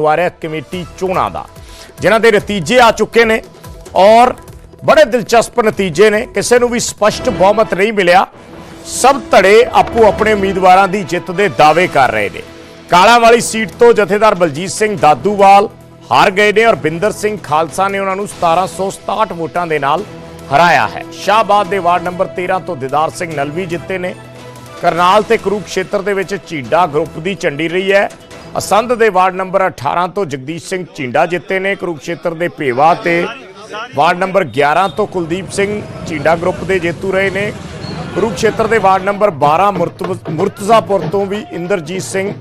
Gurdwara committee ਚੋਣਾਂ ਦਾ। ਜਿਨ੍ਹਾਂ ਦੇ ਨਤੀਜੇ ਆ ਚੁੱਕੇ ਨੇ ਔਰ ਬੜੇ ਦਿਲਚਸਪ ਨਤੀਜੇ ਨੇ। ਕਿਸੇ ਨੂੰ ਵੀ ਸਪਸ਼ਟ ਬਹੁਮਤ ਨਹੀਂ ਮਿਲਿਆ। ਸਭ ਧੜੇ ਆਪੋ ਆਪਣੇ ਉਮੀਦਵਾਰਾਂ ਦੀ ਜਿੱਤ ਦੇ ਦਾਅਵੇ ਕਰ ਰਹੇ ਨੇ। ਕਾਲਾ ਵਾਲੀ ਸੀਟ ਤੋਂ ਜਥੇਦਾਰ ਬਲਜੀਤ ਸਿੰਘ ਦਾਦੂਵਾਲ ਹਾਰ ਗਏ ਨੇ ਔਰ ਬਿੰਦਰ ਸਿੰਘ ਖਾਲਸਾ ਨੇ ਉਹਨਾਂ ਨੂੰ 1767 ਵੋਟਾਂ ਦੇ ਨਾਲ ਹਰਾਇਆ ਹੈ। ਸ਼ਾਹਬਾਦ ਦੇ ਵਾਰਡ ਨੰਬਰ 13 ਤੋਂ ਦਿਦਾਰ ਸਿੰਘ ਨਲਵੀ ਜਿੱਤੇ ਨੇ। ਕਰਨਾਲ ਤੇ ਕਰੂਪ ਖੇਤਰ ਦੇ ਵਿੱਚ ਝੀਡਾ ਗਰੁੱਪ ਦੀ ਝੰਡੀ ਰਹੀ ਹੈ। ਅਸੰਧ ਦੇ ਵਾਰਡ ਨੰਬਰ 18 ਤੋਂ ਜਗਦੀਸ਼ ਸਿੰਘ ਝੀਂਡਾ ਜਿੱਤੇ ਨੇ ਕਰੂਕਸ਼ੇਤਰ ਦੇ ਭੇਵਾ ਤੇ। ਵਾਰਡ ਨੰਬਰ 11 ਤੋਂ ਕੁਲਦੀਪ ਸਿੰਘ ਝੀਂਡਾ ਗਰੁੱਪ ਦੇ ਜੇਤੂ ਰਹੇ ਨੇ। ਕਰੂਕਸ਼ੇਤਰ ਦੇ ਵਾਰਡ ਨੰਬਰ 12 ਮੁਰਤਬ- ਮੁਰਤਜ਼ਾਪੁਰ ਤੋਂ ਵੀ ਇੰਦਰਜੀਤ ਸਿੰਘ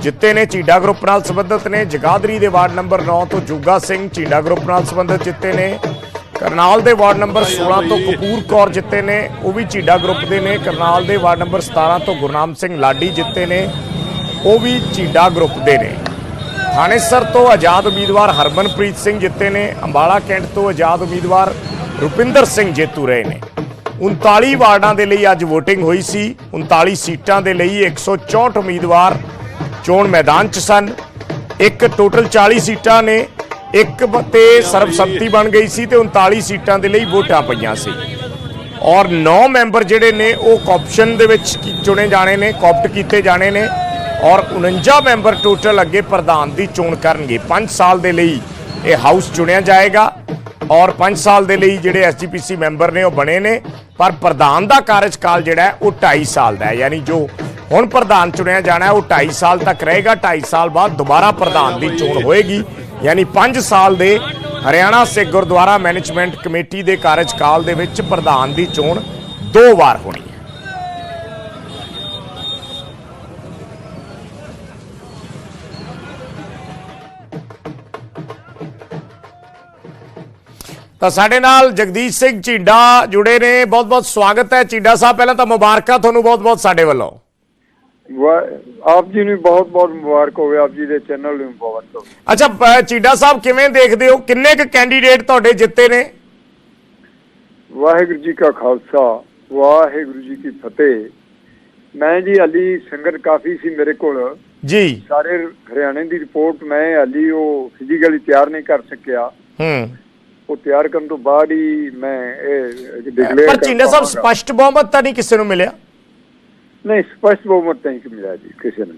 ਜਿੱਤੇ ਨੇ, ਝੀਡਾ ਗਰੁੱਪ ਨਾਲ ਸੰਬੰਧਿਤ ਨੇ। ਜਗਾਦਰੀ ਦੇ ਵਾਰਡ ਨੰਬਰ 9 ਤੋਂ ਜੁਗਾ ਸਿੰਘ ਝੀਂਡਾ ਗਰੁੱਪ ਨਾਲ ਸੰਬੰਧਿਤ ਜਿੱਤੇ ਨੇ। ਕਰਨਾਲ ਦੇ ਵਾਰਡ ਨੰਬਰ 16 ਤੋਂ ਕਪੂਰ ਕੌਰ ਜਿੱਤੇ ਨੇ, ਉਹ ਵੀ ਝੀਡਾ ਗਰੁੱਪ ਦੇ ਨੇ। ਕਰਨਾਲ ਦੇ ਵਾਰਡ ਨੰਬਰ 17 ਤੋਂ ਗੁਰਨਾਮ ਸਿੰਘ ਲਾਡੀ ਜਿੱਤੇ ਨੇ। ਉਹ ਵੀ ਝੀਡਾ ਗਰੁੱਪ ਦੇ ਨੇ। ਥਾਣੇਸਰ ਤੋਂ ਆਜ਼ਾਦ ਉਮੀਦਵਾਰ ਹਰਮਨਪ੍ਰੀਤ ਸਿੰਘ ਜਿੱਤੇ ਨੇ, ਅੰਬਾਲਾ ਕੈਂਟ ਤੋਂ ਆਜ਼ਾਦ ਉਮੀਦਵਾਰ ਰੁਪਿੰਦਰ ਸਿੰਘ ਜੇਤੂ ਰਹੇ ਨੇ। 39 ਵਾਰਡਾਂ ਦੇ ਲਈ ਅੱਜ VOTING ਹੋਈ ਸੀ। 39 ਸੀਟਾਂ ਦੇ ਲਈ 164 ਉਮੀਦਵਾਰ ਚੋਣ ਮੈਦਾਨ 'ਚ ਸਨ। ਇੱਕ ਟੋਟਲ 40 ਸੀਟਾਂ ਨੇ, ਇੱਕ ਬ- ਤੇ ਸਰਬਸੰਮਤੀ ਬਣ ਗਈ ਸੀ ਤੇ 39 ਸੀਟਾਂ ਦੇ ਲਈ ਵੋਟਾਂ ਪਈਆਂ ਸੀ। ਔਰ 9 ਮੈਂਬਰ ਜਿਹੜੇ ਨੇ, ਉਹ ਕਾਪਸ਼ਨ ਦੇ ਵਿੱਚ ਚੁਣੇ ਜਾਣੇ ਨੇ ਕਾਪਟ ਕੀਤੇ ਜਾਣੇ ਨੇ। ਔਰ 49 ਮੈਂਬਰ ਟੋਟਲ ਅੱਗੇ ਪ੍ਰਧਾਨ ਦੀ ਚੋਣ ਕਰਨਗੇ। 5 ਸਾਲ ਦੇ ਲਈ ਇਹ ਹਾਊਸ ਚੁਣਿਆ ਜਾਏਗਾ ਔਰ 5 ਸਾਲ ਦੇ ਲਈ ਜਿਹੜੇ ਐਸਜੀਪੀਸੀ ਮੈਂਬਰ ਨੇ ਉਹ ਬਣੇ ਨੇ। ਪਰ ਪ੍ਰਧਾਨ ਦਾ ਕਾਰਜਕਾਲ ਜਿਹੜਾ ਉਹ 2.5 ਸਾਲ ਦਾ ਹੈ। ਯਾਨੀ ਜੋ ਹੁਣ ਪ੍ਰਧਾਨ ਚੁਣਿਆ ਜਾਣਾ ਉਹ 2.5 ਸਾਲ ਤੱਕ ਰਹੇਗਾ। 2.5 ਸਾਲ ਬਾਅਦ ਦੁਬਾਰਾ ਪ੍ਰਧਾਨ ਦੀ ਚੋਣ ਹੋਏਗੀ। ਯਾਨੀ 5 ਸਾਲ ਦੇ ਹਰਿਆਣਾ ਸਿੱਖ ਗੁਰਦੁਆਰਾ ਮੈਨੇਜਮੈਂਟ ਕਮੇਟੀ ਦੇ ਕਾਰਜਕਾਲ ਦੇ ਵਿੱਚ ਪ੍ਰਧਾਨ ਦੀ ਚੋਣ ਦੋ ਵਾਰ ਹੋਣੀ। ਤਾਂ ਸਾਡੇ ਨਾਲ ਜਗਦੀਸ਼ ਸਿੰਘ ਝੀਂਡਾ ਜੁੜੇ ਨੇ। ਬਹੁਤ ਬਹੁਤ ਸਵਾਗਤ ਹੈ। ਝੀਂਡਾ ਸਾਹਿਬ ਪਹਿਲਾਂ ਤਾਂ ਮੁਬਾਰਕਾਂ ਤੁਹਾਨੂੰ ਬਹੁਤ ਬਹੁਤ ਸਾਡੇ ਵੱਲੋਂ। ਆਪ ਜੀ ਨੂੰ ਬਹੁਤ ਬਹੁਤ ਮੁਬਾਰਕ ਹੋਵੇ। ਆਪ ਜੀ ਦੇ ਚੈਨਲ ਨੂੰ ਮੁਬਾਰਕ ਹੋਵੇ। ਅੱਛਾ ਝੀਂਡਾ ਸਾਹਿਬ ਕਿਵੇਂ ਦੇਖਦੇ ਹੋ? ਕਿੰਨੇ ਕੁ ਕੈਂਡੀਡੇਟ ਤੁਹਾਡੇ ਜਿੱਤੇ ਨੇ? ਵਾਹਿਗੁਰੂ ਜੀ ਕਾ ਖਾਲਸਾ ਵਾਹਿਗੁਰੂ ਜੀ ਕੀ ਫਤਿਹ। ਮੈਂ ਜੀ ਹਾਲੀ ਸੰਗਤ ਕਾਫੀ ਸੀ ਮੇਰੇ ਕੋਲ। ਜੀ। ਸਾਰੇ ਹਰਿਆਣੇ ਦੀ ਰਿਪੋਰਟ ਮੈਂ ਹਾਲੀ ਉਹ ਫਿਜ਼ੀਕਲੀ ਤਿਆਰ ਨਹੀਂ ਕਰ ਸਕਿਆ। ਹੂੰ। ਉਹ ਤਿਆਰ ਕਰਨ ਤੋਂ ਬਾਅਦ ਹੀ ਮੈਂ ਇਹ ਡਿਕਲੇਅਰ ਪਰ ਝੀਂਡਾ ਸਾਹਿਬ ਸਪਸ਼ਟ ਬਹੁਮਤ ਤਾਂ ਨਹੀਂ ਕਿਸੇ ਨੂੰ ਮਿਲਿਆ? ਨਹੀਂ ਸਪਸ਼ਟ ਬਹੁਮਤ ਨਹੀਂ ਮਿਲਿਆ ਜੀ ਕਿਸੇ ਨੂੰ।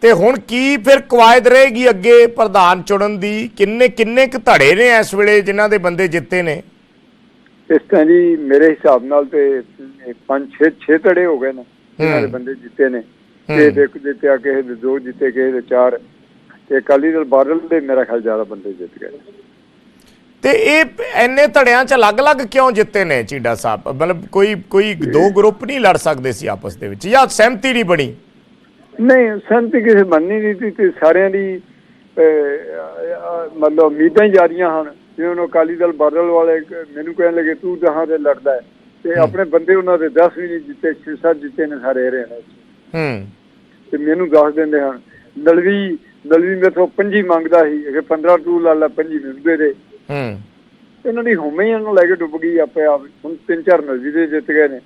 ਤੇ ਹੁਣ ਕੀ ਫਿਰ ਕਵਾਇਦ ਰਹੇਗੀ ਅੱਗੇ ਪ੍ਰਧਾਨ ਚੁਣਨ ਦੀ? ਕਿੰਨੇ ਕਿੰਨੇ ਕੁ ਧੜੇ ਨੇ ਇਸ ਵੇਲੇ ਜਿਨ੍ਹਾਂ ਦੇ ਬੰਦੇ ਜਿੱਤੇ ਨੇ? ਇਸ ਤਰ੍ਹਾਂ ਜੀ ਮੇਰੇ ਹਿਸਾਬ ਨਾਲ ਤੇ 5 6 6 ਤੜੇ ਹੋ ਗਏ ਨੇ ਇਹਨਾਂ ਦੇ। ਬੰਦੇ ਜਿੱਤੇ ਨੇ। ਕਿਸੇ ਦੇ ਇੱਕ ਜਿੱਤਿਆ ਕਿਸੇ ਦੇ ਦੋ ਜਿੱਤੇ ਕਿਸੇ ਦੇ ਚਾਰ। ਤੇ ਅਕਾਲੀ ਦਲ ਬਾਦਲ ਦੇ ਮੇਰਾ ਖਿਆਲ ਜ਼ਿਆਦਾ ਬੰਦੇ ਜਿੱਤ ਗਏ ਤੇ ਇਹ ਇੰਨੇ ਧੜਿਆਂ 'ਚ ਅਲੱਗ-ਅਲੱਗ ਕਿਉਂ ਜਿੱਤੇ ਨੇ ਚੀਡਾ ਸਾਹਿਬ? ਮਤਲਬ ਕੋਈ ਕੋਈ ਦੋ ਗਰੁੱਪ ਨਹੀਂ ਲੜ ਸਕਦੇ ਸੀ ਆਪਸ ਦੇ ਵਿੱਚ ਜਾਂ ਸਹਿਮਤੀ ਨਹੀਂ ਬਣੀ? ਨਹੀਂ ਸੰਤੀ ਕਿਸੇ ਮੰਨੀ ਨਹੀਂ ਸੀ ਤੇ ਸਾਰਿਆਂ ਦੀ ਮਤਲਬ ਉਮੀਦਾਂ ਹੀ ਜਾਰੀਆਂ ਹਨ। ਜਿਵੇਂ ਉਹ ਅਕਾਲੀ ਦਲ ਬਾਦਲ ਵਾਲੇ ਮੈਨੂੰ ਕਹਿਣ ਲੱਗੇ ਤੂੰ ਜਹਾਂ ਤੇ ਲੜਦਾ ਹੈ? ਤੇ ਆਪਣੇ ਬੰਦੇ ਉਹਨਾਂ ਦੇ 10 ਵੀ ਨਹੀਂ ਜਿੱਤੇ 6-7 ਜਿੱਤੇ ਨੇ ਸਾਰੇ ਹਰਿਆਣਾ 'ਚ ਹੂੰ। ਤੇ ਮੈਨੂੰ ਦੱਸ ਦਿੰਦੇ ਹਨ ਨਲਵੀ ਨਲਵੀ ਮੇਥੋਂ ਪੰਜੀ ਮੰਗਦਾ ਸੀ ਕਿ 15 ਟੂ ਲਾ ਲਾ ਪੰਜੀ ਮੈਨੂੰ ਦੇ ਦੇ ਹੂੰ। ਇਹਨਾਂ ਦੀ ਹੋਮੇ ਹੀ ਇਹਨੂੰ ਲੈ ਕੇ ਡੁੱਬ ਗਈ ਆਪੇ ਆਪ। ਹੁਣ ਤਿੰਨ ਚਾਰ ਦੇ ਜਿੱਤ ਗਏ ਨੇ।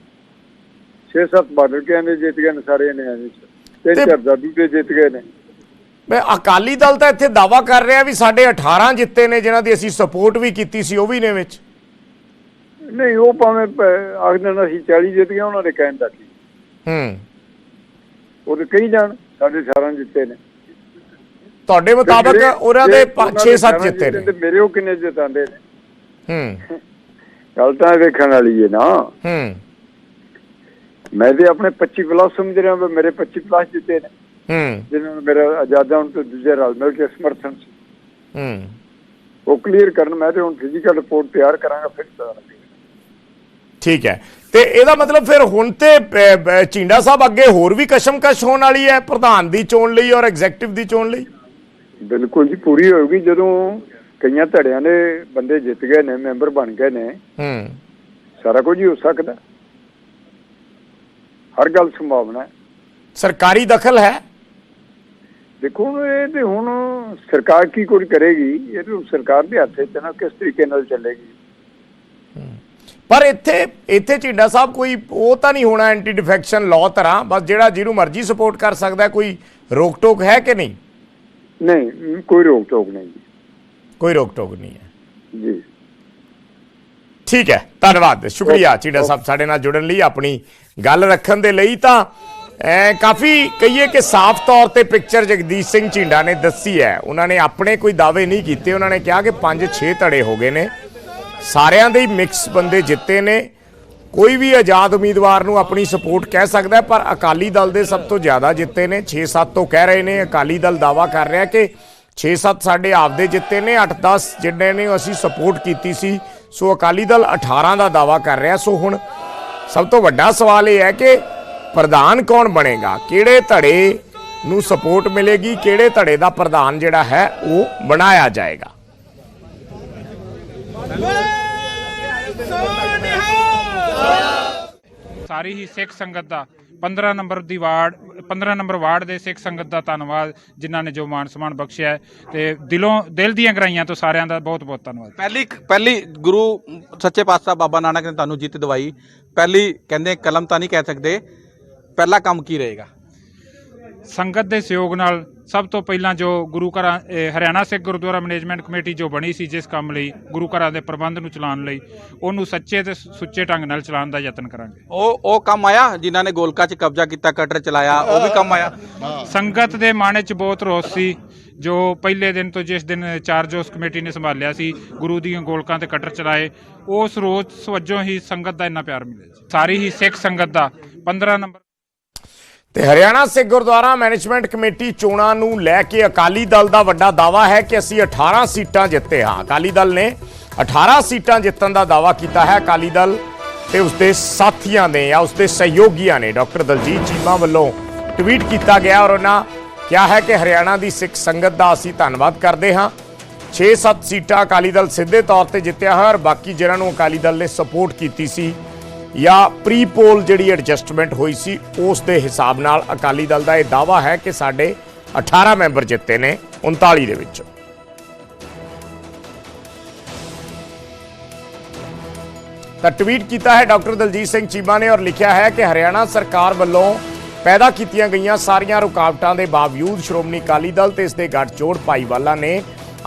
6-7 ਬਾਦਲ ਕੇ ਦੇ ਜਿੱਤ ਗਏ ਨੇ ਸਾਰੇ ਨੇ ਤਿੰਨ ਚਾਰ ਦਾਦੂ ਦੇ ਜਿੱਤ ਗਏ ਨੇ। ਮੈਂ ਅਕਾਲੀ ਦਲ ਤਾਂ ਇੱਥੇ ਦਾਵਾ ਕਰ ਰਿਹਾ ਵੀ ਸਾਡੇ 18 ਜਿੱਤੇ ਨੇ ਜਿਨ੍ਹਾਂ ਦੀ ਅਸੀਂ ਸਪੋਰਟ ਵੀ ਕੀਤੀ ਸੀ ਉਹ ਵੀ ਨੇ ਵਿੱਚ। ਨਹੀਂ ਉਹ ਭਾਵੇਂ ਆਖਦੇ ਨੇ ਅਸੀਂ 40 ਜਿੱਤ ਗਏ ਉਹਨਾਂ ਦੇ ਕਹਿਣ ਦਾ ਕੀ ਹੂੰ। ਉਹ ਕਹੀ ਜਾਣ ਸਾਡੇ 18 ਜਿੱਤੇ ਨੇ। ਤੁਹਾਡੇ ਮੁਤਾਬਕ ਉਹਨਾਂ ਦੇ ਜੇ ਉਹਨਾਂ 6-7 18 ਜਿੱਤੇ ਨੇ। ਤੇ ਮੇਰੇ ਉਹ ਕਿੰਨੇ ਜਿਤਾਉਂਦੇ ਨੇ? ਹੂੰ। ਗੱਲ ਤਾਂ ਵੇਖਣ ਵਾਲੀ ਹੈ ਨਾ। ਹੂੰ। ਮੈਂ ਤੇ ਆਪਣੇ 25 ਪਲੱਸ ਸਮਝ ਰਿਹਾ ਵੀ ਮੇਰੇ 25 ਪਲੱਸ ਜਿੱਤੇ ਨੇ। ਹੂੰ। ਜਿਨ੍ਹਾਂ ਨੂੰ ਮੇਰਾ ਆਜ਼ਾਦਾਂ ਤੋਂ ਦੂਜੇ ਰਲ ਮਿਲ ਕੇ ਸਮਰਥਨ ਸੀ। ਹੂੰ। ਉਹ ਕਲੀਅਰ ਕਰਨ ਮੈਂ ਤੇ ਹੁਣ ਫਿਜ਼ੀਕਲ ਰਿਪੋਰਟ ਤਿਆਰ ਕਰਾਂਗਾ ਫਿਰ ਲੱਗੇਗਾ। ਠੀਕ ਹੈ। ਤੇ ਇਹਦਾ ਮਤਲਬ ਫਿਰ ਹੁਣ ਤੇ ਝੀਂਡਾ ਸਾਹਿਬ ਅੱਗੇ ਹੋਰ ਵੀ ਕਸ਼ਮਕਸ਼ ਹੋਣ ਵਾਲੀ ਹੈ ਪ੍ਰਧਾਨ ਦੀ ਚੋਣ ਲਈ ਔਰ ਐਗਜ਼ੈਕਟਿਵ ਦੀ ਚੋਣ ਲਈ? ਬਿਲਕੁਲ ਜੀ ਪੂਰੀ ਹੋਊਗੀ ਜਦੋਂ ਕਈਆਂ ਧੜਿਆਂ ਦੇ ਬੰਦੇ ਜਿੱਤ ਗਏ ਨੇ ਮੈਂਬਰ ਬਣ ਗਏ ਨੇ। ਹੂੰ। ਸਾਰਾ ਕੁਝ ਹੀ ਹੋ ਸਕਦਾ। ਹਰ ਗੱਲ ਸੰਭਾਵਨਾ ਹੈ। ਸਰਕਾਰੀ ਦਖਲ ਹੈ? ਦੇਖੋ ਇਹ ਤੇ ਹੁਣ ਸਰਕਾਰ ਕੀ ਕੁਝ ਕਰੇਗੀ ਇਹ ਤਾਂ ਸਰਕਾਰ ਦੇ ਹੱਥ 'ਚ ਹੈ ਨਾ ਕਿਸ ਤਰੀਕੇ ਨਾਲ ਚੱਲੇਗੀ। ਪਰ ਇੱਥੇ ਇੱਥੇ ਝੀਂਡਾ ਸਾਹਿਬ ਕੋਈ ਉਹ ਤਾਂ ਨਹੀਂ ਹੋਣਾ ਐਂਟੀ ਡਿਫੈਕਸ਼ਨ ਲਾਅ ਤਰ੍ਹਾਂ ਬਸ ਜਿਹੜਾ ਜਿਹਨੂੰ ਮਰਜ਼ੀ ਸਪੋਰਟ ਕਰ ਸਕਦਾ ਕੋਈ ਰੋਕ ਟੋਕ ਹੈ ਕਿ ਨਹੀਂ? ਕੋਈ ਰੋਕ ਟੋਕ ਨਹੀਂ। ਜੀ। ਕੋਈ ਰੋਕ ਟੋਕ ਨਹੀਂ ਹੈ। ਜੀ। ਠੀਕ ਹੈ ਧੰਨਵਾਦ। ਸ਼ੁਕਰੀਆ ਚੀੜਾ ਸਾਹਿਬ ਸਾਡੇ ਨਾਲ ਜੁੜਨ ਲਈ ਆਪਣੀ ਗੱਲ ਰੱਖਣ ਦੇ ਲਈ ਤਾਂ ਐ ਕਾਫੀ ਕਹੀਏ ਕਿ ਸਾਫ਼ ਤੌਰ ਤੇ ਪਿਕਚਰ ਜਗਦੀਸ਼ ਸਿੰਘ ਝਿੰਡਾ ਨੇ ਦੱਸੀ ਹੈ। ਉਹਨਾਂ ਨੇ ਆਪਣੇ ਕੋਈ ਦਾਅਵੇ ਨਹੀਂ ਕੀਤੇ। ਉਹਨਾਂ ਨੇ ਕਿਹਾ ਕਿ 5-6 ਧੜੇ ਹੋ ਗਏ ਨੇ। ਸਾਰਿਆਂ ਦੇ ਹੀ ਮਿਕਸ ਬੰਦੇ ਜਿੱਤੇ ਨੇ। ਕੋਈ ਵੀ ਆਜ਼ਾਦ ਉਮੀਦਵਾਰ ਨੂੰ ਆਪਣੀ ਸਪੋਰਟ ਕਹਿ ਸਕਦਾ ਪਰ ਅਕਾਲੀ ਦਲ ਦੇ ਸਭ ਤੋਂ ਜ਼ਿਆਦਾ ਜਿੱਤੇ ਨੇ 6-7 ਤੋਂ ਕਹਿ ਰਹੇ ਨੇ, ਅਕਾਲੀ ਦਲ ਦਾਵਾ ਕਰ ਰਿਹਾ ਕਿ 6-7 ਸਾਡੇ ਆਪਦੇ ਜਿੱਤੇ ਨੇ 8-10 ਜਿਹੜੇ ਨੇ ਅਸੀਂ ਸਪੋਰਟ ਕੀਤੀ ਸੀ। ਸੋ ਅਕਾਲੀ ਦਲ 18 ਦਾ ਦਾਵਾ ਕਰ ਰਿਹਾ। ਸੋ ਹੁਣ ਸਭ ਤੋਂ ਵੱਡਾ ਸਵਾਲ ਇਹ ਹੈ ਕਿ ਪ੍ਰਧਾਨ ਕੌਣ ਬਣੇਗਾ? ਕਿਹੜੇ ਧੜੇ ਨੂੰ ਸਪੋਰਟ ਮਿਲੇਗੀ? ਕਿਹੜੇ ਧੜੇ ਦਾ ਪ੍ਰਧਾਨ ਜਿਹੜਾ ਹੈ, ਉਹ ਬਣਾਇਆ ਜਾਏਗਾ? ਸਾਰੀ ਹੀ ਸਿੱਖ ਸੰਗਤ ਦਾ 15 ਨੰਬਰ ਦੀ ਵਾਰਡ 15 ਨੰਬਰ ਵਾਰਡ ਦੇ ਸਿੱਖ ਸੰਗਤ ਦਾ ਧੰਨਵਾਦ, ਜਿਨ੍ਹਾਂ ਨੇ ਜੋ ਮਾਨ ਸਨਮਾਨ ਬਖਸ਼ਿਆ ਹੈ ਤੇ ਦਿਲੋਂ, ਦਿਲ ਦੀਆਂ ਗਰਾਈਆਂ ਤੋਂ ਸਾਰਿਆਂ ਦਾ ਬਹੁਤ ਬਹੁਤ ਧੰਨਵਾਦ। ਪਹਿਲੀ ਪਹਿਲੀ ਗੁਰੂ ਸੱਚੇ ਪਾਤਸ਼ਾਹ ਬਾਬਾ ਨਾਨਕ ਨੇ ਤੁਹਾਨੂੰ ਜਿੱਤ ਦਵਾਈ। ਪਹਿਲੀ ਕਹਿੰਦੇ ਕਲਮ ਤਾਂ ਨਹੀਂ ਕਹਿ ਸਕਦੇ, ਪਹਿਲਾ ਕੰਮ ਕੀ ਰਹੇਗਾ? ਸੰਗਤ ਦੇ ਸਹਿਯੋਗ ਨਾਲ ਸਭ ਤੋਂ ਪਹਿਲਾਂ ਜੋ ਗੁਰੂ ਘਰਾਂ ਇਹ ਹਰਿਆਣਾ ਸਿੱਖ ਗੁਰਦੁਆਰਾ ਮੈਨੇਜਮੈਂਟ ਕਮੇਟੀ ਜੋ ਬਣੀ ਸੀ ਜਿਸ ਕੰਮ ਲਈ ਗੁਰੂ ਘਰਾਂ ਦੇ ਪ੍ਰਬੰਧ ਨੂੰ ਚਲਾਉਣ ਲਈ ਉਹਨੂੰ ਸੱਚੇ ਤੇ ਸੁੱਚੇ ਢੰਗ ਨਾਲ ਚਲਾਉਣ ਦਾ ਯਤਨ ਕਰਾਂਗੇ। ਉਹ ਉਹ ਕੰਮ ਆਇਆ ਜਿਨ੍ਹਾਂ ਨੇ ਗੋਲਕਾ 'ਚ ਕਬਜ਼ਾ ਕੀਤਾ ਕਟਰ ਚਲਾਇਆ ਉਹ ਵੀ ਕੰਮ ਆਇਆ? ਸੰਗਤ ਦੇ ਮਨ 'ਚ ਬਹੁਤ ਰੋਸ ਸੀ ਜੋ ਪਹਿਲੇ ਦਿਨ ਤੋਂ ਜਿਸ ਦਿਨ ਚਾਰਜ ਉਸ ਕਮੇਟੀ ਨੇ ਸੰਭਾਲਿਆ ਸੀ ਗੁਰੂ ਦੀਆਂ ਗੋਲਕਾਂ ਤੇ ਕਟਰ ਚਲਾਏ ਉਸ ਰੋਸ ਵਜੋਂ ਹੀ ਸੰਗਤ ਦਾ ਇੰਨਾ ਪਿਆਰ ਮਿਲਿਆ। ਸਾਰੀ ਹੀ ਸਿੱਖ ਸੰਗਤ ਦਾ 15 ਨੰਬਰ ਤੇ ਹਰਿਆਣਾ ਸਿੱਖ ਗੁਰਦੁਆਰਾ ਮੈਨੇਜਮੈਂਟ ਕਮੇਟੀ ਚੋਣਾਂ ਨੂੰ ਲੈ ਕੇ ਅਕਾਲੀ ਦਲ ਦਾ ਵੱਡਾ ਦਾਵਾ ਹੈ ਕਿ ਅਸੀਂ 18 ਸੀਟਾਂ ਜਿੱਤੇ ਹਾਂ। ਅਕਾਲੀ ਦਲ ਨੇ 18 ਸੀਟਾਂ ਜਿੱਤਣ ਦਾ ਦਾਵਾ ਕੀਤਾ ਹੈ ਅਕਾਲੀ ਦਲ ਤੇ ਉਸਦੇ ਸਾਥੀਆਂ ਨੇ ਜਾਂ ਉਸਦੇ ਸਹਿਯੋਗੀਆਂ ਨੇ ਡਾਕਟਰ ਦਲਜੀਤ ਚੀਮਾ ਵੱਲੋਂ ਟਵੀਟ ਕੀਤਾ ਗਿਆ ਔਰ ਉਹਨਾਂ ਕਿਹਾ ਹੈ ਕਿ ਹਰਿਆਣਾ ਦੀ ਸਿੱਖ ਸੰਗਤ ਦਾ ਅਸੀਂ ਧੰਨਵਾਦ ਕਰਦੇ ਹਾਂ। 6-7 ਸੀਟਾਂ ਅਕਾਲੀ ਦਲ ਸਿੱਧੇ ਤੌਰ ਤੇ ਜਿੱਤਿਆ ਹੈ ਔਰ ਬਾਕੀ ਜਿਹਨਾਂ ਨੂੰ ਅਕਾਲੀ ਦਲ ਨੇ ਸਪੋਰਟ ਕੀਤੀ ਸੀ ਜਾਂ ਪ੍ਰੀ ਪੋਲ ਜਿਹੜੀ ਐਡਜਸਟਮੈਂਟ ਹੋਈ ਸੀ, ਉਸ ਦੇ ਹਿਸਾਬ ਨਾਲ ਅਕਾਲੀ ਦਲ ਦਾ ਇਹ ਦਾਵਾ ਹੈ ਕਿ ਸਾਡੇ 18 ਮੈਂਬਰ ਜਿੱਤੇ ਨੇ 39 ਦੇ ਵਿੱਚ। ਤਾਂ ਟਵੀਟ ਕੀਤਾ ਹੈ ਡਾਕਟਰ ਦਲਜੀਤ ਸਿੰਘ ਚੀਮਾ ਨੇ ਔਰ ਲਿਖਿਆ ਹੈ ਕਿ ਹਰਿਆਣਾ ਸਰਕਾਰ ਵੱਲੋਂ ਪੈਦਾ ਕੀਤੀਆਂ ਗਈਆਂ ਸਾਰੀਆਂ ਰੁਕਾਵਟਾਂ ਦੇ ਬਾਵਜੂਦ ਸ਼੍ਰੋਮਣੀ ਅਕਾਲੀ ਦਲ ਤੇ ਇਸ ਦੇ ਗੱਠਜੋੜ ਭਾਈਵਾਲਾ ਨੇ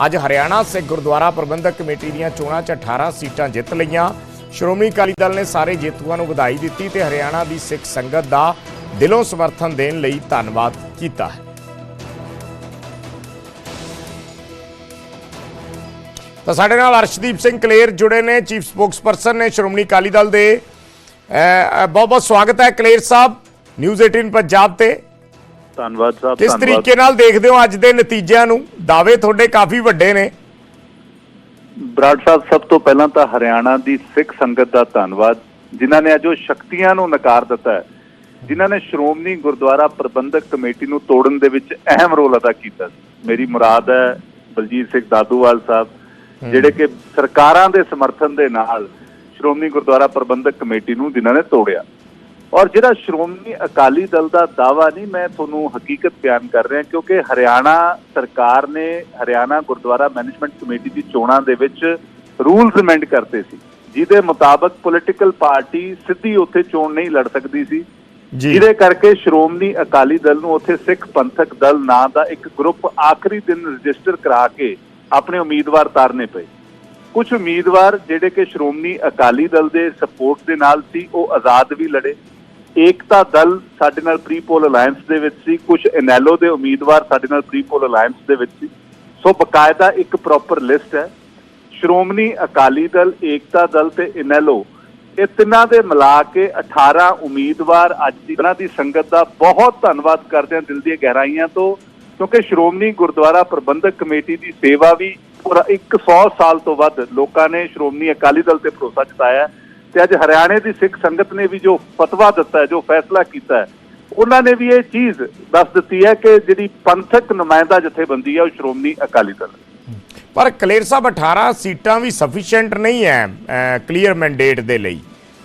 ਅੱਜ ਹਰਿਆਣਾ ਸਿੱਖ ਗੁਰਦੁਆਰਾ ਪ੍ਰਬੰਧਕ ਕਮੇਟੀ ਦੀਆਂ ਚੋਣਾਂ 'ਚ 18 ਸੀਟਾਂ ਜਿੱਤ ਲਈਆਂ। ਸ਼੍ਰੋਮਣੀ ਅਕਾਲੀ ਦਲ ਨੇ ਸਾਰੇ ਜੇਤੂਆਂ ਨੂੰ ਵਧਾਈ ਦਿੱਤੀ ਤੇ ਹਰਿਆਣਾ ਦੀ ਸਿੱਖ ਸੰਗਤ ਦਾ ਦਿਲੋਂ ਸਮਰਥਨ ਦੇਣ ਲਈ ਧੰਨਵਾਦ ਕੀਤਾ ਹੈ। ਤਾਂ ਸਾਡੇ ਨਾਲ ਅਰਸ਼ਦੀਪ ਸਿੰਘ ਕਲੇਰ ਜੁੜੇ ਨੇ ਚੀਫ ਸਪੋਕਸਪਰਸਨ ਨੇ ਸ਼੍ਰੋਮਣੀ ਅਕਾਲੀ ਦਲ ਦੇ। ਬਹੁਤ ਬਹੁਤ ਸਵਾਗਤ ਹੈ ਕਲੇਰ ਸਾਹਿਬ ਨਿਊਜ਼ 18 ਪੰਜਾਬ ਤੇ। ਧੰਨਵਾਦ ਸਾਹਿਬ ਕਿਸ ਤਰੀਕੇ ਨਾਲ ਦੇਖਦੇ ਹੋ ਅੱਜ ਦੇ ਨਤੀਜਿਆਂ ਨੂੰ? ਦਾਅਵੇ ਤੁਹਾਡੇ ਕਾਫੀ ਵੱਡੇ ਨੇ। ਬਰਾੜ ਸਾਹਿਬ ਸਭ ਤੋਂ ਪਹਿਲਾਂ ਤਾਂ ਹਰਿਆਣਾ ਦੀ ਸਿੱਖ ਸੰਗਤ ਦਾ ਧੰਨਵਾਦ ਜਿਨ੍ਹਾਂ ਨੇ ਅੱਜ ਉਹ ਸ਼ਕਤੀਆਂ ਨੂੰ ਨਕਾਰ ਦਿੱਤਾ ਹੈ ਜਿਨ੍ਹਾਂ ਨੇ ਸ਼੍ਰੋਮਣੀ ਗੁਰਦੁਆਰਾ ਪ੍ਰਬੰਧਕ ਕਮੇਟੀ ਨੂੰ ਤੋੜਨ ਦੇ ਵਿੱਚ ਅਹਿਮ ਰੋਲ ਅਦਾ ਕੀਤਾ ਮੇਰੀ ਮੁਰਾਦ ਹੈ ਬਲਜੀਤ ਸਿੰਘ ਦਾਦੂਵਾਲ ਸਾਹਿਬ ਜਿਹੜੇ ਕਿ ਸਰਕਾਰਾਂ ਦੇ ਸਮਰਥਨ ਦੇ ਨਾਲ ਸ਼੍ਰੋਮਣੀ ਗੁਰਦੁਆਰਾ ਪ੍ਰਬੰਧਕ ਕਮੇਟੀ ਨੂੰ ਜਿਨ੍ਹਾਂ ਨੇ ਤੋੜਿਆ। ਔਰ ਜਿਹੜਾ ਸ਼੍ਰੋਮਣੀ ਅਕਾਲੀ ਦਲ ਦਾ ਦਾਵਾ ਨਹੀਂ ਮੈਂ ਤੁਹਾਨੂੰ ਹਕੀਕਤ ਬਿਆਨ ਕਰ ਰਿਹਾ ਕਿਉਂਕਿ ਹਰਿਆਣਾ ਸਰਕਾਰ ਨੇ ਹਰਿਆਣਾ ਗੁਰਦੁਆਰਾ ਮੈਨੇਜਮੈਂਟ ਕਮੇਟੀ ਦੀ ਚੋਣਾਂ ਦੇ ਵਿੱਚ ਰੂਲਸ ਅਮੈਂਡ ਕਰਤੇ ਸੀ ਜਿਹਦੇ ਮੁਤਾਬਕ ਪੋਲੀਟੀਕਲ ਪਾਰਟੀ ਸਿੱਧੀ ਉੱਥੇ ਚੋਣ ਨਹੀਂ ਲੜ ਸਕਦੀ ਸੀ। ਜਿਹਦੇ ਕਰਕੇ ਸ਼੍ਰੋਮਣੀ ਅਕਾਲੀ ਦਲ ਨੂੰ ਉੱਥੇ ਸਿੱਖ ਪੰਥਕ ਦਲ ਨਾਂ ਦਾ ਇੱਕ ਗਰੁੱਪ ਆਖਰੀ ਦਿਨ ਰਜਿਸਟਰ ਕਰਾ ਕੇ ਆਪਣੇ ਉਮੀਦਵਾਰ ਤਾਰਨੇ ਪਏ। ਕੁਝ ਉਮੀਦਵਾਰ ਜਿਹੜੇ ਕਿ ਸ਼੍ਰੋਮਣੀ ਅਕਾਲੀ ਦਲ ਦੇ ਸਪੋਰਟ ਦੇ ਨਾਲ ਸੀ ਉਹ ਆਜ਼ਾਦ ਵੀ ਲੜੇ। ਏਕਤਾ ਦਲ ਸਾਡੇ ਨਾਲ ਪ੍ਰੀ ਪੋਲ ਅਲਾਈਅੰਸ ਦੇ ਵਿੱਚ ਸੀ ਕੁਝ ਇਨੈਲੋ ਦੇ ਉਮੀਦਵਾਰ ਸਾਡੇ ਨਾਲ ਪ੍ਰੀ ਪੋਲ ਅਲਾਈਅੰਸ ਦੇ ਵਿੱਚ ਸੀ। ਸੋ ਬਕਾਇਦਾ ਇੱਕ ਪ੍ਰੋਪਰ ਲਿਸਟ ਹੈ। ਸ਼੍ਰੋਮਣੀ ਅਕਾਲੀ ਦਲ, ਏਕਤਾ ਦਲ ਤੇ ਇਨੈਲੋ ਇਹ ਤਿੰਨਾਂ ਦੇ ਮਿਲਾ ਕੇ 18 ਉਮੀਦਵਾਰ ਅੱਜ ਦੀ ਇਹਨਾਂ ਦੀ ਸੰਗਤ ਦਾ ਬਹੁਤ ਧੰਨਵਾਦ ਕਰਦੇ ਹਾਂ ਦਿਲ ਦੀਆਂ ਗਹਿਰਾਈਆਂ ਤੋਂ, ਕਿਉਂਕਿ ਸ਼੍ਰੋਮਣੀ ਗੁਰਦੁਆਰਾ ਪ੍ਰਬੰਧਕ ਕਮੇਟੀ ਦੀ ਸੇਵਾ ਵੀ ਪੂਰਾ 100 ਸਾਲ ਤੋਂ ਵੱਧ ਲੋਕਾਂ ਨੇ ਸ਼੍ਰੋਮਣੀ ਅਕਾਲੀ ਦਲ ਤੇ ਭਰੋਸਾ ਜਤਾਇਆ ਤੇ ਅੱਜ ਹਰਿਆਣੇ ਦੀ ਸਿੱਖ ਸੰਗਤ ਨੇ ਵੀ ਜੋ ਫਤਵਾ ਦਿੱਤਾ ਹੈ ਜੋ ਫੈਸਲਾ ਕੀਤਾ ਹੈ ਉਹਨਾਂ ਨੇ ਵੀ ਇਹ ਚੀਜ਼ ਦੱਸ ਦਿੱਤੀ ਹੈ ਕਿ ਜਿਹੜੀ ਪੰਥਕ ਨੁਮਾਇੰਦਾ ਜਥੇਬੰਦੀ ਹੈ ਉਹ ਸ਼੍ਰੋਮਣੀ ਅਕਾਲੀ ਦਲ ਪਰ ਕਲੇਰ ਸਾਹਿਬ 18 ਸੀਟਾਂ ਵੀ ਸਫੀਸ਼ੀਐਂਟ ਨਹੀਂ ਹੈ ਕਲੀਅਰ ਮੈਂਡੇਟ ਦੇ ਲਈ।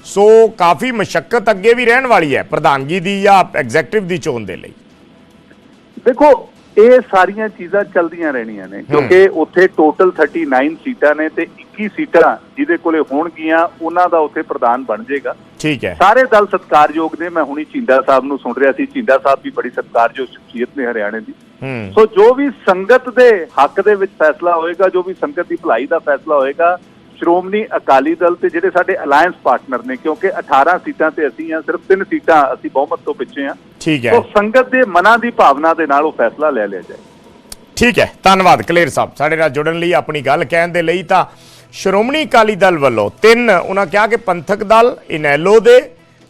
ਸੋ ਕਾਫੀ ਮਸ਼ੱਕਤ ਅੱਗੇ ਵੀ ਰਹਿਣ ਵਾਲੀ ਹੈ ਪ੍ਰਧਾਨਗੀ ਦੀ ਜਾਂ ਐਗਜ਼ੈਕਟਿਵ ਦੀ ਚੋਣ ਦੇ ਲਈ। ਦੇਖੋ ਇਹ ਸਾਰੀਆਂ ਚੀਜ਼ਾਂ ਚੱਲਦੀਆਂ ਰਹਿਣੀਆਂ ਨੇ ਕਿਉਂਕਿ ਉੱਥੇ ਟੋਟਲ 39 ਸੀਟਾਂ ਨੇ ਤੇ 21 ਸੀਟਾਂ ਜਿਹਦੇ ਕੋਲੇ ਹੋਣਗੀਆਂ ਉਹਨਾਂ ਦਾ ਉੱਥੇ ਪ੍ਰਧਾਨ ਬਣ ਜਾਏਗਾ। ਠੀਕ ਹੈ। ਸਾਰੇ ਦਲ ਸਤਿਕਾਰਯੋਗ ਨੇ ਮੈਂ ਹੁਣੀ ਚਿੰਦਾ ਸਾਹਿਬ ਨੂੰ ਸੁਣ ਰਿਹਾ ਸੀ ਚਿੰਦਾ ਸਾਹਿਬ ਵੀ ਬੜੀ ਸਤਿਕਾਰਯੋਗ ਸ਼ਖਸੀਅਤ ਨੇ ਹਰਿਆਣੇ ਦੀ। ਸੋ ਜੋ ਵੀ ਸੰਗਤ ਦੇ ਹੱਕ ਦੇ ਵਿੱਚ ਫੈਸਲਾ ਹੋਏਗਾ ਜੋ ਵੀ ਸੰਗਤ ਦੀ ਭਲਾਈ ਦਾ ਫੈਸਲਾ ਹੋਏਗਾ ਸ਼੍ਰੋਮਣੀ ਅਕਾਲੀ ਦਲ ਤੇ ਜਿਹੜੇ ਸਾਡੇ ਅਲਾਈਅੰਸ ਪਾਰਟਨਰ ਨੇ ਕਿਉਂਕਿ 18 ਸੀਟਾਂ ਤੇ ਅਸੀਂ ਆ ਸਿਰਫ 3 ਸੀਟਾਂ ਅਸੀਂ ਬਹੁਮਤ ਤੋਂ ਪਿੱਛੇ ਆ ਠੀਕ ਹੈ। ਸੋ ਸੰਗਤ ਦੇ ਮਨਾਂ ਦੀ ਭਾਵਨਾ ਦੇ ਨਾਲ ਉਹ ਫੈਸਲਾ ਲੈ ਲਿਆ ਜਾਏ। ਠੀਕ ਹੈ ਧੰਨਵਾਦ ਕਲੇਰ ਸਾਹਿਬ। ਸਾਡੇ ਨਾਲ ਜੁੜਨ ਲਈ ਆਪਣੀ ਗੱਲ ਕਹਿਣ ਦੇ ਲਈ ਤਾਂ ਸ਼੍ਰੋਮਣੀ ਅਕਾਲੀ ਦਲ ਵੱਲੋਂ ਤਿੰਨ ਉਹਨਾਂ ਕਿਹਾ ਕਿ ਪੰਥਕ ਦਲ ਇਨੈਲੋ ਦੇ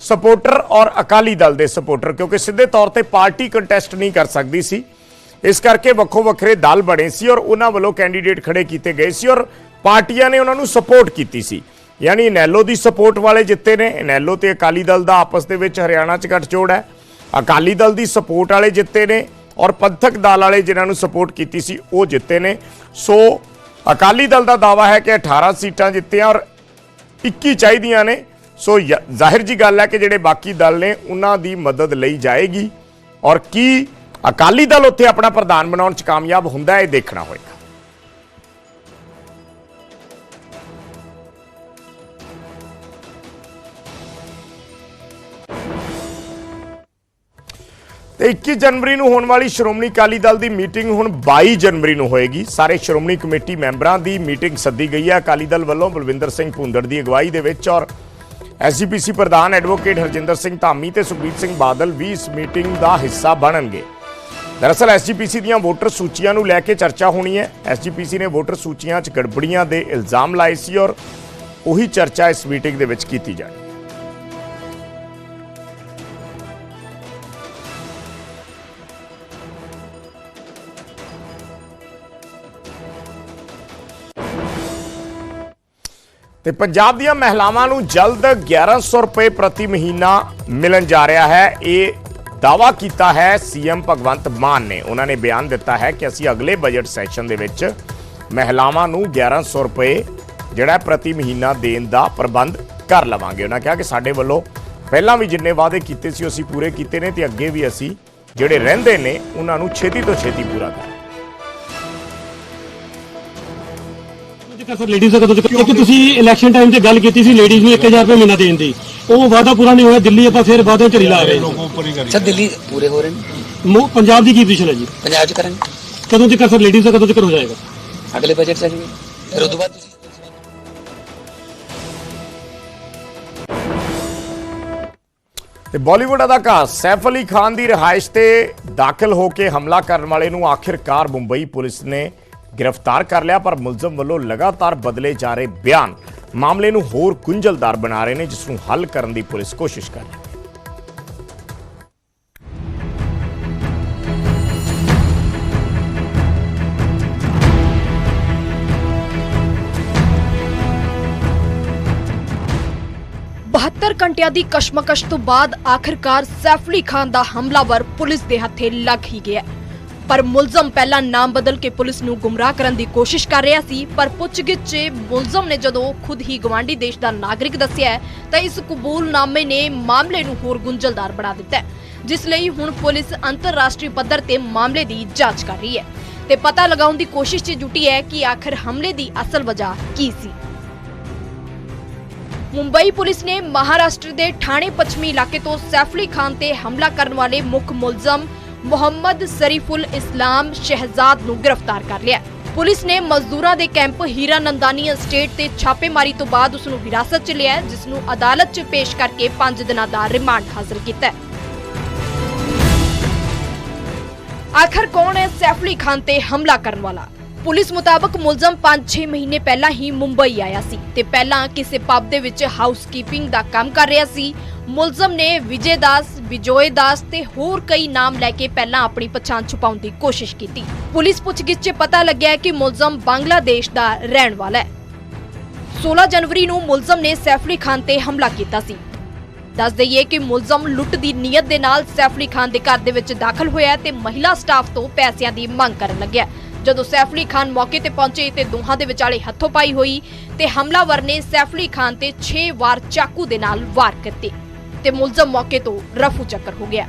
ਸਪੋਰਟਰ ਔਰ ਅਕਾਲੀ ਦਲ ਦੇ ਸਪੋਰਟਰ ਕਿਉਂਕਿ ਸਿੱਧੇ ਤੌਰ ਤੇ ਪਾਰਟੀ ਕੰਟੈਸਟ ਨਹੀਂ ਕਰ ਸਕਦੀ ਸੀ। ਇਸ ਕਰਕੇ ਵੱਖੋ ਵੱਖਰੇ ਦਲ ਬਣੇ ਸੀ ਔਰ ਉਹਨਾਂ ਵੱਲੋਂ ਕੈਂਡੀਡੇਟ ਖੜੇ ਕੀਤੇ ਗਏ ਸੀ ਔਰ ਪਾਰਟੀਆਂ ਨੇ ਉਹਨਾਂ ਨੂੰ ਸਪੋਰਟ ਕੀਤੀ ਸੀ। ਯਾਨੀ ਇਨੈਲੋ ਦੀ ਸਪੋਰਟ ਵਾਲੇ ਜਿੱਤੇ ਨੇ। ਇਨੈਲੋ ਤੇ ਅਕਾਲੀ ਦਲ ਦਾ ਆਪਸ ਦੇ ਵਿੱਚ ਹਰਿਆਣਾ 'ਚ ਗੱਠਜੋੜ ਹੈ। ਅਕਾਲੀ ਦਲ ਦੀ ਸਪੋਰਟ ਵਾਲੇ ਜਿੱਤੇ ਨੇ ਔਰ ਪੰਥਕ ਦਲ ਵਾਲੇ ਜਿਨ੍ਹਾਂ ਨੂੰ ਸਪੋਰਟ ਕੀਤੀ ਸੀ, ਉਹ ਜਿੱਤੇ ਨੇ। ਸੋ ਅਕਾਲੀ ਦਲ ਦਾ ਦਾਵਾ ਹੈ ਕਿ 18 ਸੀਟਾਂ ਜਿੱਤੀਆਂ ਔਰ 21 ਚਾਹੀਦੀਆਂ ਨੇ। ਸੋ ਜ਼- ਜ਼ਾਹਿਰ ਜੀ ਗੱਲ ਹੈ ਕਿ ਜਿਹੜੇ ਬਾਕੀ ਦਲ ਨੇ, ਉਹਨਾਂ ਦੀ ਮਦਦ ਲਈ ਜਾਏਗੀ। ਔਰ ਕੀ ਅਕਾਲੀ ਦਲ ਉੱਥੇ ਆਪਣਾ ਪ੍ਰਧਾਨ ਬਣਾਉਣ 'ਚ ਕਾਮਯਾਬ ਹੁੰਦਾ ਹੈ ਇਹ ਦੇਖਣਾ ਹੋਏਗਾ। ਤੇ 21 ਜਨਵਰੀ ਨੂੰ ਹੋਣ ਵਾਲੀ ਸ਼੍ਰੋਮਣੀ ਅਕਾਲੀ ਦਲ ਦੀ ਮੀਟਿੰਗ ਹੁਣ 22 ਜਨਵਰੀ ਨੂੰ ਹੋਏਗੀ। ਸਾਰੇ ਸ਼੍ਰੋਮਣੀ ਕਮੇਟੀ ਮੈਂਬਰਾਂ ਦੀ ਮੀਟਿੰਗ ਸੱਦੀ ਗਈ ਹੈ। ਅਕਾਲੀ ਦਲ ਵੱਲੋਂ ਬਲਵਿੰਦਰ ਸਿੰਘ ਭੁੰਦੜ ਦੀ ਅਗਵਾਈ ਦੇ ਵਿੱਚ ਔਰ ਐਸਜੀਪੀਸੀ ਪ੍ਰਧਾਨ ਐਡਵੋਕੇਟ ਹਰਜਿੰਦਰ ਸਿੰਘ ਧਾਮੀ ਤੇ ਸੁਖਬੀਰ ਸਿੰਘ ਬਾਦਲ ਵੀ ਇਸ ਮੀਟਿੰਗ ਦਾ ਹਿੱਸਾ ਬਣਨਗੇ। ਦਰਅਸਲ ਐਸਜੀਪੀਸੀ ਦੀਆਂ ਵੋਟਰ ਸੂਚੀਆਂ ਨੂੰ ਲੈ ਕੇ ਚਰਚਾ ਹੋਣੀ ਹੈ। ਐਸਜੀਪੀਸੀ ਨੇ ਵੋਟਰ ਸੂਚੀਆਂ 'ਚ ਗੜਬੜੀਆਂ ਦੇ ਇਲਜ਼ਾਮ ਲਾਏ ਸੀ ਔਰ ਉਹੀ ਚਰਚਾ ਇਸ ਮੀਟਿੰਗ ਦੇ ਵਿੱਚ ਕੀਤੀ ਜਾਣੀ ਤੇ ਪੰਜਾਬ ਦੀਆਂ ਮਹਿਲਾਵਾਂ ਨੂੰ ਜਲਦ 1100 ਰੁਪਏ ਪ੍ਰਤੀ ਮਹੀਨਾ ਮਿਲਣ ਜਾ ਰਿਹਾ ਹੈ। ਇਹ ਦਾਵਾ ਕੀਤਾ ਹੈ ਸੀਐਮ ਭਗਵੰਤ ਮਾਨ ਨੇ। ਉਹਨਾਂ ਨੇ ਬਿਆਨ ਦਿੱਤਾ ਹੈ ਕਿ ਅਸੀਂ ਅਗਲੇ ਬਜਟ ਸੈਸ਼ਨ ਦੇ ਵਿੱਚ ਮਹਿਲਾਵਾਂ ਨੂੰ 1100 ਰੁਪਏ ਜਿਹੜਾ ਪ੍ਰਤੀ ਮਹੀਨਾ ਦੇਣ ਦਾ ਪ੍ਰਬੰਧ ਕਰ ਲਵਾਂਗੇ। ਉਹਨਾਂ ਕਿਹਾ ਕਿ ਸਾਡੇ ਵੱਲੋਂ ਪਹਿਲਾਂ ਵੀ ਜਿੰਨੇ ਵਾਅਦੇ ਕੀਤੇ ਸੀ ਅਸੀਂ ਪੂਰੇ ਕੀਤੇ ਨੇ ਤੇ ਅੱਗੇ ਵੀ ਅਸੀਂ ਜਿਹੜੇ ਰਹਿੰਦੇ ਨੇ, ਉਹਨਾਂ ਨੂੰ ਛੇਤੀ ਤੋਂ ਛੇਤੀ ਪੂਰਾ ਕਰਾਂਗੇ। ਸਰ ਲੇਡੀਜ਼ ਦਾ ਕਦੋਂ ਕਿਉਂਕਿ ਤੁਸੀਂ ਇਲੈਕਸ਼ਨ ਟਾਈਮ ਤੇ ਗੱਲ ਕੀਤੀ ਸੀ ਲੇਡੀਜ਼ ਨੂੰ 1000 ਰੁਪਏ ਮਹੀਨਾ ਦੇਣ ਦੀ। ਉਹ ਵਾਅਦਾ ਪੂਰਾ ਨਹੀਂ ਹੋਇਆ ਦਿੱਲੀ ਆਪਾਂ ਫਿਰ ਵਾਅਦੇ ਢਿੱਲੀ ਲਾ ਰਹੇ ਹਾਂ ਸਰ ਦਿੱਲੀ ਪੂਰੇ ਹੋ ਰਹੇ ਨੇ? ਮੋ- ਪੰਜਾਬ ਦੀ ਕੀ ਪੋਜੀਸ਼ਨ ਹੈ ਜੀ? ਪੰਜਾਬ ਚ ਕਰਾਂਗੇ। ਕਦੋਂ ਤੱਕ ਸਰ ਲੇਡੀਜ਼ ਦਾ ਕਦੋਂ ਤੱਕ ਹੋ ਜਾਏਗਾ? ਅਗਲੇ ਬਜਟ ਚ ਆਜੂਗੇ ਫਿਰ ਉਦੋਂ ਬਾਅਦ ਤੁਸੀਂ ਤੇ ਬਾਲੀਵੁੱਡ ਅਦਾਕਾਰ ਸੈਫ ਅਲੀ ਖਾਨ ਦੀ ਰਿਹਾਇਸ਼ ਤੇ ਦਾਖਲ ਹੋ ਕੇ ਹਮਲਾ ਕਰਨ ਵਾਲੇ ਨੂੰ ਆਖਿਰਕਾਰ ਮੁੰਬਈ ਪੁਲਿਸ ਨੇ ਗ੍ਰਿਫਤਾਰ ਕਰ ਲਿਆ, ਪਰ ਮੁਲਜ਼ਮ ਵੱਲੋਂ ਲਗਾਤਾਰ ਬਦਲੇ ਜਾ ਰਹੇ ਬਿਆਨ। ਮਾਮਲੇ ਨੂੰ ਹੋਰ ਗੁੰਝਲਦਾਰ ਬਣਾ ਰਹੇ ਨੇ, ਜਿਸ ਨੂੰ ਹੱਲ ਕਰਨ ਦੀ ਪੁਲਿਸ ਕੋਸ਼ਿਸ਼ ਕਰ ਰਹੀ ਹੈ। ਬਹੱਤਰ ਘੰਟਿਆਂ ਦੀ ਕਸ਼ਮਕਸ਼ ਤੋਂ ਬਾਅਦ ਆਖਿਰਕਾਰ ਸੈਫਲੀ ਖਾਨ ਦਾ ਹਮਲਾਵਰ ਪੁਲਿਸ ਦੇ ਹੱਥੇ ਲੱਗ ਹੀ ਗਿਆ। ਪਰ ਮੁਲਜ਼ਮ ਪਹਿਲਾਂ ਨਾਮ ਬਦਲ ਕੇ ਪੁਲਿਸ ਨੂੰ ਗੁੰਮਰਾਹ ਕਰਨ ਦੀ ਕੋਸ਼ਿਸ਼ ਕਰ ਰਿਹਾ ਸੀ, ਪਰ ਪੁੱਛਗਿੱਛ 'ਚ ਮੁਲਜ਼ਮ ਨੇ ਜਦੋਂ ਖੁਦ ਹੀ ਗਵਾਂਢੀ ਦੇਸ਼ ਦਾ ਨਾਗਰਿਕ ਦੱਸਿਆ ਤਾਂ ਇਸ ਕਬੂਲਨਾਮੇ ਨੇ ਮਾਮਲੇ ਨੂੰ ਹੋਰ ਗੁੰਝਲਦਾਰ ਬਣਾ ਦਿੱਤਾ ਜਿਸ ਲਈ ਹੁਣ ਪੁਲਿਸ ਅੰਤਰਰਾਸ਼ਟਰੀ ਪੱਧਰ ਤੇ ਮਾਮਲੇ ਦੀ ਜਾਂਚ ਕਰ ਰਹੀ ਹੈ। ਤੇ ਪਤਾ ਲਗਾਉਣ ਦੀ ਕੋਸ਼ਿਸ਼ 'ਚ ਜੁਟੀ ਹੈ ਕਿ ਆਖਰ ਹਮਲੇ ਦੀ ਅਸਲ ਵਜ੍ਹਾ ਕੀ ਸੀ। ਮੁੰਬਈ ਪੁਲਿਸ ਨੇ ਮਹਾਰਾਸ਼ਟਰ ਦੇ ਥਾਣੇ ਪੱਛਮੀ ਇਲਾਕੇ ਤੋਂ ਸੈਫਲੀ ਖਾਨ ਤੇ ਹਮਲਾ ਕਰਨ ਵਾਲੇ ਮੁੱਖ ਮੁਲਜ਼ਮ ਮੁਹੰਮਦ ਸਰੀਫੁਲ ਇਸਲਾਮ ਸ਼ਹਿਜ਼ਾਦ ਨੂੰ ਗ੍ਰਿਫਤਾਰ ਕਰ ਲਿਆ ਪੁਲਿਸ ਨੇ ਮਜ਼ਦੂਰਾਂ ਦੇ ਕੈਂਪ ਹੀਰਾ ਨੰਦਾਨੀ estate ਤੇ ਛਾਪੇਮਾਰੀ ਤੋਂ ਬਾਅਦ ਉਸ ਨੂੰ ਹਿਰਾਸਤ 'ਚ ਲਿਆ ਜਿਸ ਨੂੰ ਅਦਾਲਤ 'ਚ ਪੇਸ਼ ਕਰਕੇ 5 ਦਿਨਾਂ ਦਾ ਰਿਮਾਂਡ ਹਾਸਲ ਕੀਤਾ ਆਖਰ ਕੌਣ ਹੈ ਸੈਫਲੀ ਖਾਨ ਤੇ ਹਮਲਾ ਕਰਨ ਵਾਲਾ? ਪੁਲਿਸ ਮੁਤਾਬਕ ਮੁਲਜ਼ਮ 5-6 ਮਹੀਨੇ ਪਹਿਲਾਂ ਹੀ ਮੁੰਬਈ ਆਇਆ ਸੀ ਤੇ ਪਹਿਲਾਂ ਕਿਸੇ ਪਬ ਦੇ ਵਿੱਚ ਹਾਊਸਕੀਪਿੰਗ ਦਾ ਕੰਮ ਕਰ ਰਿਹਾ ਸੀ। ਮੁਲਜ਼ਮ ਨੇ ਵਿਜੇ ਦਾਸ ਵਿਜੋਏ ਦਾਸ ਤੇ ਹੋਰ ਕਈ ਨਾਮ ਲੈ ਕੇ ਪਹਿਲਾਂ ਆਪਣੀ ਪਛਾਣ ਛੁਪਾਉਣ ਦੀ ਕੋਸ਼ਿਸ਼ ਕੀਤੀ। ਪੁਲਿਸ ਪੁੱਛਗਿੱਛ 'ਚ ਪਤਾ ਲੱਗਿਆ ਕਿ ਮੁਲਜ਼ਮ ਬੰਗਲਾਦੇਸ਼ ਦਾ ਰਹਿਣ ਵਾਲਾ ਹੈ। 16 ਜਨਵਰੀ ਨੂੰ ਮੁਲਜ਼ਮ ਨੇ ਸੈਫਲੀ ਖਾਨ ਤੇ ਹਮਲਾ ਕੀਤਾ ਸੀ। ਦੱਸ ਦਈਏ ਕਿ ਮੁਲਜ਼ਮ ਲੁੱਟ ਦੀ ਨੀਅਤ ਦੇ ਨਾਲ ਸੈਫਲੀ ਖਾਨ ਦੇ ਘਰ ਦੇ ਵਿੱਚ ਦਾਖਲ ਹੋਇਆ ਤੇ ਮਹਿਲਾ ਸਟਾਫ ਤੋਂ ਪੈਸਿਆਂ ਦੀ ਮੰਗ ਕਰਨ ਲੱਗਿਆ ਜਦੋਂ ਸੈਫਲੀ ਖਾਨ ਮੌਕੇ ਤੇ ਪਹੁੰਚੇ ਤੇ ਦੋਹਾਂ ਦੇ ਵਿਚਾਲੇ ਹੱਥੋਂ ਪਾਈ ਹੋਈ ਤੇ ਹਮਲਾਵਰ ਨੇ ਸੈਫ ਅਲੀ ਖਾਨ ਤੇ 6 ਵਾਰ ਚਾਕੂ ਦੇ ਨਾਲ ਵਾਰ ਕੀਤੇ। ਤੇ ਮੁਲਜ਼ਮ ਮੌਕੇ ਤੋਂ ਰਫੂ ਚੱਕਰ ਹੋ ਗਿਆ।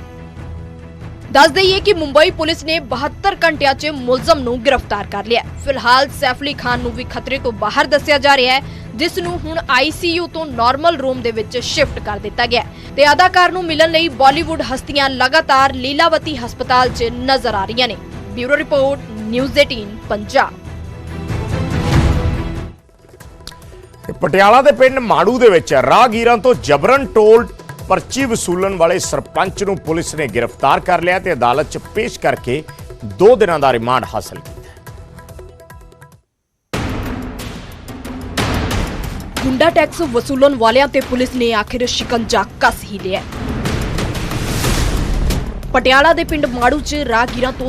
ਦੱਸ ਦਈਏ ਕਿ ਮੁੰਬਈ ਪੁਲਿਸ ਨੇ 72 ਘੰਟਿਆਂ 'ਚ ਮੁਲਜ਼ਮ ਨੂੰ ਗ੍ਰਿਫਤਾਰ ਕਰ ਲਿਆ। ਫਿਲਹਾਲ ਸੈਫ ਖਾਨ ਨੂੰ ਵੀ ਖਤਰੇ ਤੋਂ ਬਾਹਰ ਦੱਸਿਆ ਜਾ ਰਿਹਾ ਹੈ, ਜਿਸ ਨੂੰ ਹੁਣ ਆਈਸੀਯੂ ਤੋਂ ਨਾਰਮਲ ਰੂਮ ਦੇ ਵਿੱਚ ਸ਼ਿਫਟ ਕਰ ਦਿੱਤਾ ਗਿਆ ਤੇ ਅਦਾਕਾਰ ਨੂੰ ਮਿਲਣ ਲਈ ਬਾਲੀਵੁੱਡ ਹਸਤੀਆਂ ਲਗਾਤਾਰ ਲੀਲਾਵਤੀ ਹਸਪਤਾਲ 'ਚ ਨਜ਼ਰ ਆ ਰਹੀਆਂ ਨੇ। Bureau report, news 18 Punjab. Patiala ਦੇ ਪਿੰਡ ਮਾੜੂ ਦੇ ਵਿੱਚ ਰਾਹਗੀਰਾਂ ਤੋਂ ਜਬਰਨ ਟੋਲ ਪਰਚੀ ਵਸੂਲਣ ਵਾਲੇ ਸਰਪੰਚ ਨੂੰ ਪੁਲਿਸ ਨੇ ਗ੍ਰਿਫਤਾਰ ਕਰ ਲਿਆ ਤੇ ਅਦਾਲਤ 'ਚ ਪੇਸ਼ ਕਰਕੇ 2 ਦਿਨਾਂ ਦਾ ਰਿਮਾਂਡ ਹਾਸਲ ਕੀਤਾ। ਗੁੰਡਾ ਟੈਕਸ ਵਸੂਲਣ ਵਾਲਿਆਂ ਤੇ ਪੁਲਿਸ ਨੇ ਆਖਿਰ ਸ਼ਿਕੰਜਾ ਕੱਸ ਹੀ ਲਿਆ। ਪਟਿਆਲਾ ਦੇ ਪਿੰਡ ਮਾੜੂ 'ਚ ਰਾਹਗੀਰਾਂ ਤੋਂ